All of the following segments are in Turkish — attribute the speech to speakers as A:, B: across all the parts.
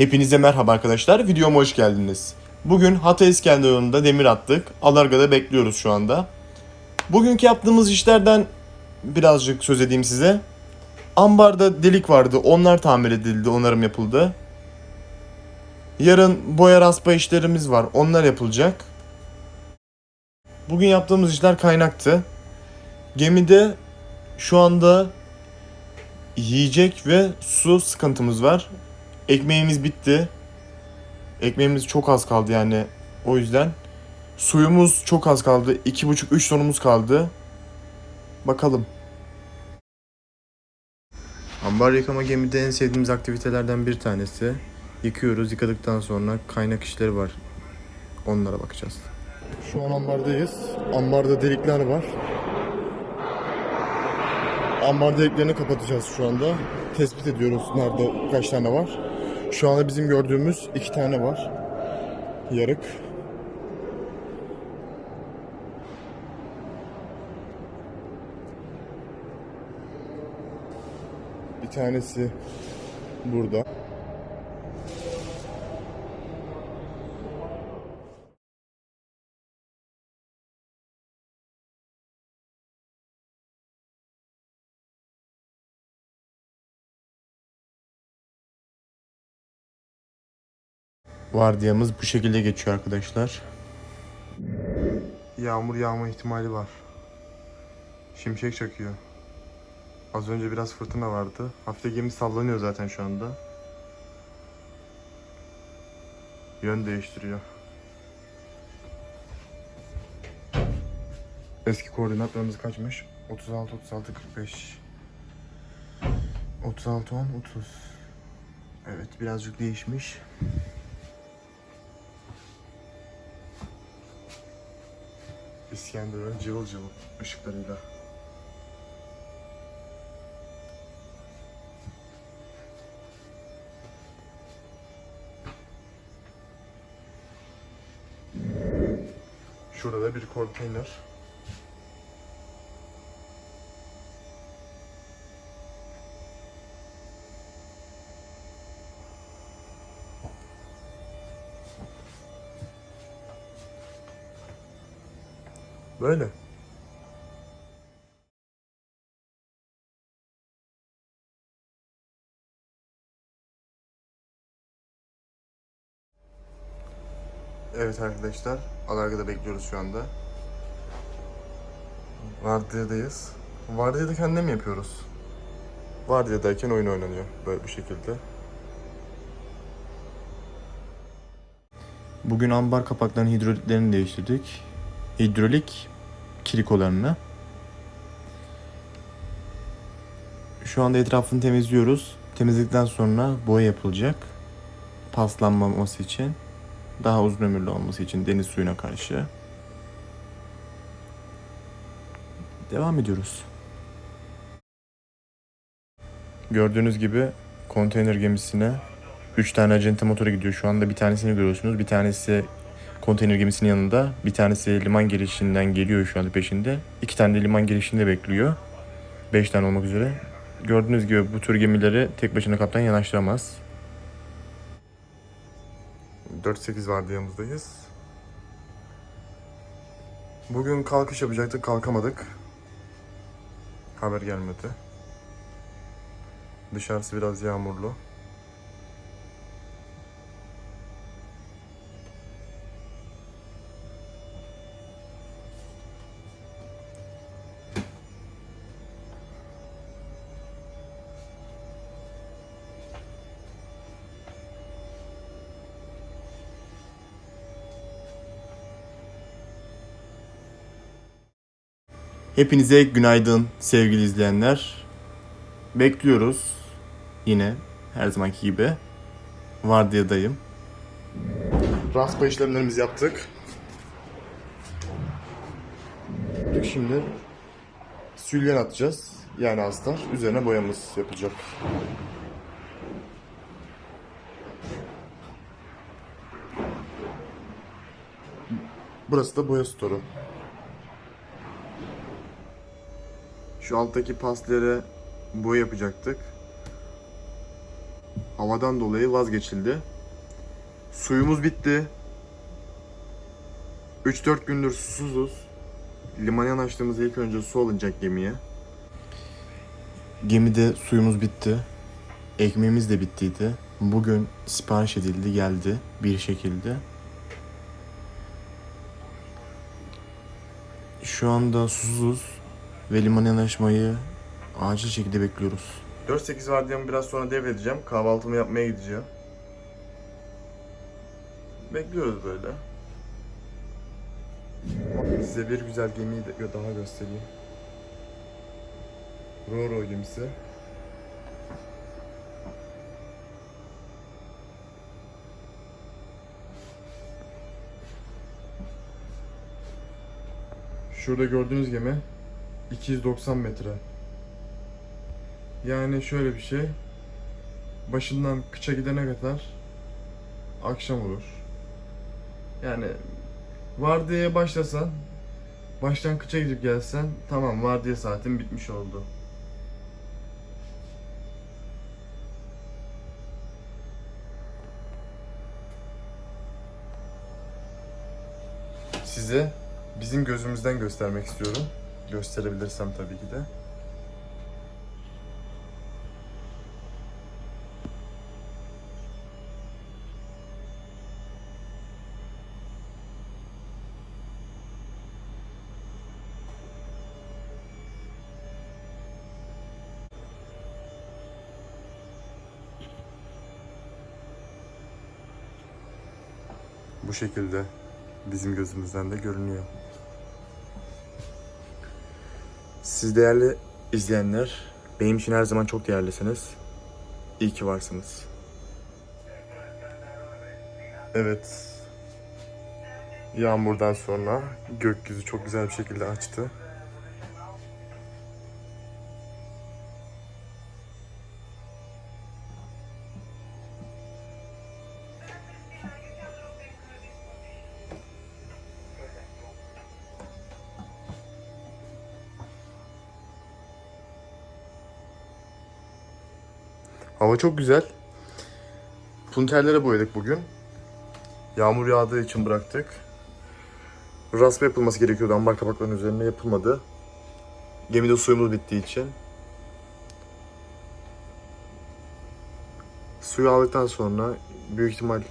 A: Hepinize merhaba arkadaşlar. Videoma hoş geldiniz. Bugün Hatay İskenderun'da demir attık. Alarga'da bekliyoruz şu anda. Bugünkü yaptığımız işlerden birazcık söz edeyim size. Ambarda delik vardı. Onlar tamir edildi, onarım yapıldı. Yarın boya raspa işlerimiz var. Onlar yapılacak. Bugün yaptığımız işler kaynaktı. Gemide şu anda yiyecek ve su sıkıntımız var. Ekmeğimiz bitti. Ekmeğimiz çok az kaldı yani o yüzden. Suyumuz çok az kaldı. 2,5-3 tonumuz kaldı. Bakalım. Ambar yıkama gemide en sevdiğimiz aktivitelerden bir tanesi. Yıkıyoruz. Yıkadıktan sonra kaynak işleri var. Onlara bakacağız. Şu an ambardayız. Ambarda delikler var. Ambar deliklerini kapatacağız şu anda. Tespit ediyoruz nerede kaç tane var. Şu anda bizim gördüğümüz iki tane var. Yarık. Bir tanesi burada. Vardiyamız bu şekilde geçiyor arkadaşlar. Yağmur yağma ihtimali var. Şimşek çakıyor. Az önce biraz fırtına vardı. Hafifte gemi sallanıyor zaten şu anda. Yön değiştiriyor. Eski koordinatlarımız kaçmış? 36 36 45 36 10 30 Evet birazcık değişmiş. İskenderun cıvıl cıvıl ışıklarıyla. Şurada da bir konteyner. Böyle. Evet arkadaşlar, Alarga'da bekliyoruz şu anda. Vardiyadayız. Vardiyada kendim yapıyoruz. Vardiyadayken oyun oynanıyor böyle bir şekilde. Bugün ambar kapaklarının hidroliklerini değiştirdik. Hidrolik kirikolarını. Şu anda etrafını temizliyoruz. Temizledikten sonra boya yapılacak. Paslanmaması için. Daha uzun ömürlü olması için deniz suyuna karşı. Devam ediyoruz. Gördüğünüz gibi konteyner gemisine 3 tane acente motoru gidiyor. Şu anda bir tanesini görüyorsunuz. Bir tanesi konteyner gemisinin yanında. Bir tanesi liman girişinden geliyor şu anda peşinde. İki tane de liman girişinde bekliyor. 5 tane olmak üzere. Gördüğünüz gibi bu tür gemileri tek başına kaptan yanaştıramaz. 4-8 vardiyamızdayız. Bugün kalkış yapacaktık, kalkamadık. Haber gelmedi. Dışarısı biraz yağmurlu. Hepinize günaydın sevgili izleyenler. Bekliyoruz yine her zamanki gibi. Vardiyadayım. Raspa işlemlerimizi yaptık. Şimdi sülyen atacağız. Yani astar. Üzerine boyamız yapılacak. Burası da boya storu. Şu alttaki pasları boya yapacaktık. havadan dolayı vazgeçildi. Suyumuz bitti. 3-4 gündür susuzuz. Limana yanaştığımızda ilk önce su alınacak gemiye. Gemide suyumuz bitti. Ekmeğimiz de bittiydi. Bugün sipariş edildi, geldi bir şekilde. Şu anda susuzuz ve limana yanaşmayı acil şekilde bekliyoruz. 4-8 vardiyamı biraz sonra devredeceğim. Kahvaltımı yapmaya gideceğim. Bekliyoruz böyle. Size bir güzel gemiyi de daha göstereyim. Roro gemisi. Şurada gördüğünüz gemi 290 metre. Yani şöyle bir şey. Başından kıça gidene kadar akşam olur. Yani vardiyaya başlasan baştan kıça gidip gelsen tamam vardiya saatin bitmiş oldu. Size bizim gözümüzden göstermek istiyorum. Gösterebilirsem tabii ki de. Bu şekilde bizim gözümüzden de görünüyor. Siz değerli izleyenler, benim için her zaman çok değerlisiniz. İyi ki varsınız. Evet. Yağmurdan sonra gökyüzü çok güzel bir şekilde açtı. Hava çok güzel. Punterlere boyadık bugün. Yağmur yağdığı için bıraktık. Raspa yapılması gerekiyordu ambar kapaklarının üzerine yapılmadı. Gemide suyumuz bittiği için. Suyu aldıktan sonra büyük ihtimal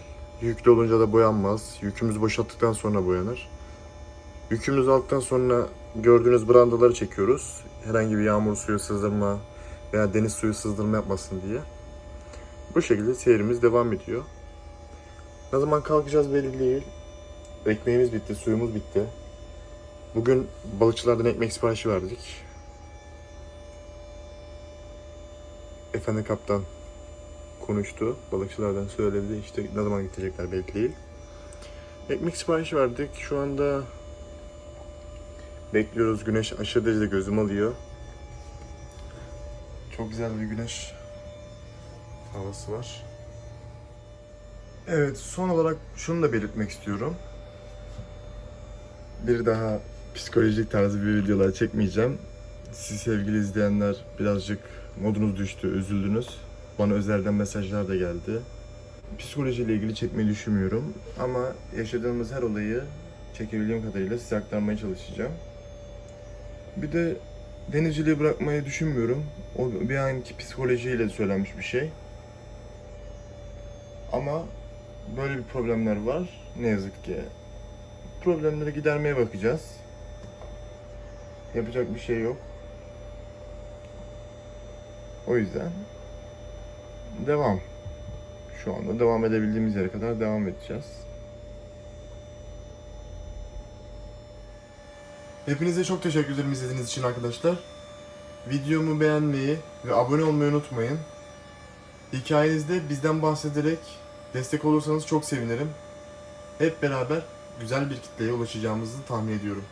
A: yüklü olunca da boyanmaz. Yükümüzü boşalttıktan sonra boyanır. Yükümüzü aldıktan sonra gördüğünüz brandaları çekiyoruz. Herhangi bir yağmur suyu sızdırma veya deniz suyu sızdırma yapmasın diye. Bu şekilde seyrimiz devam ediyor. Ne zaman kalkacağız belli değil. Ekmeğimiz bitti, suyumuz bitti. Bugün balıkçılardan ekmek siparişi verdik. Efendi kaptan konuştu. Balıkçılardan söyledi işte ne zaman gidecekler belli değil. Ekmek siparişi verdik. Şu anda bekliyoruz. Güneş aşırı derecede gözüm alıyor. Çok güzel bir güneş havası var. Evet, son olarak şunu da belirtmek istiyorum. Bir daha psikolojik tarzı bir videolar çekmeyeceğim. Siz sevgili izleyenler birazcık modunuz düştü, üzüldünüz. Bana özelden mesajlar da geldi. Psikolojiyle ilgili çekmeyi düşünmüyorum ama yaşadığımız her olayı çekebildiğim kadarıyla size aktarmaya çalışacağım. Bir de denizciliği bırakmayı düşünmüyorum. O bir anki psikolojiyle söylenmiş bir şey. Ama böyle bir problemler var. Ne yazık ki. Problemleri gidermeye bakacağız. Yapacak bir şey yok. O yüzden devam. Şu anda devam edebildiğimiz yere kadar devam edeceğiz. Hepinize çok teşekkür ederim izlediğiniz için arkadaşlar. Videomu beğenmeyi ve abone olmayı unutmayın. Hikayenizde bizden bahsederek destek olursanız çok sevinirim. Hep beraber güzel bir kitleye ulaşacağımızı tahmin ediyorum.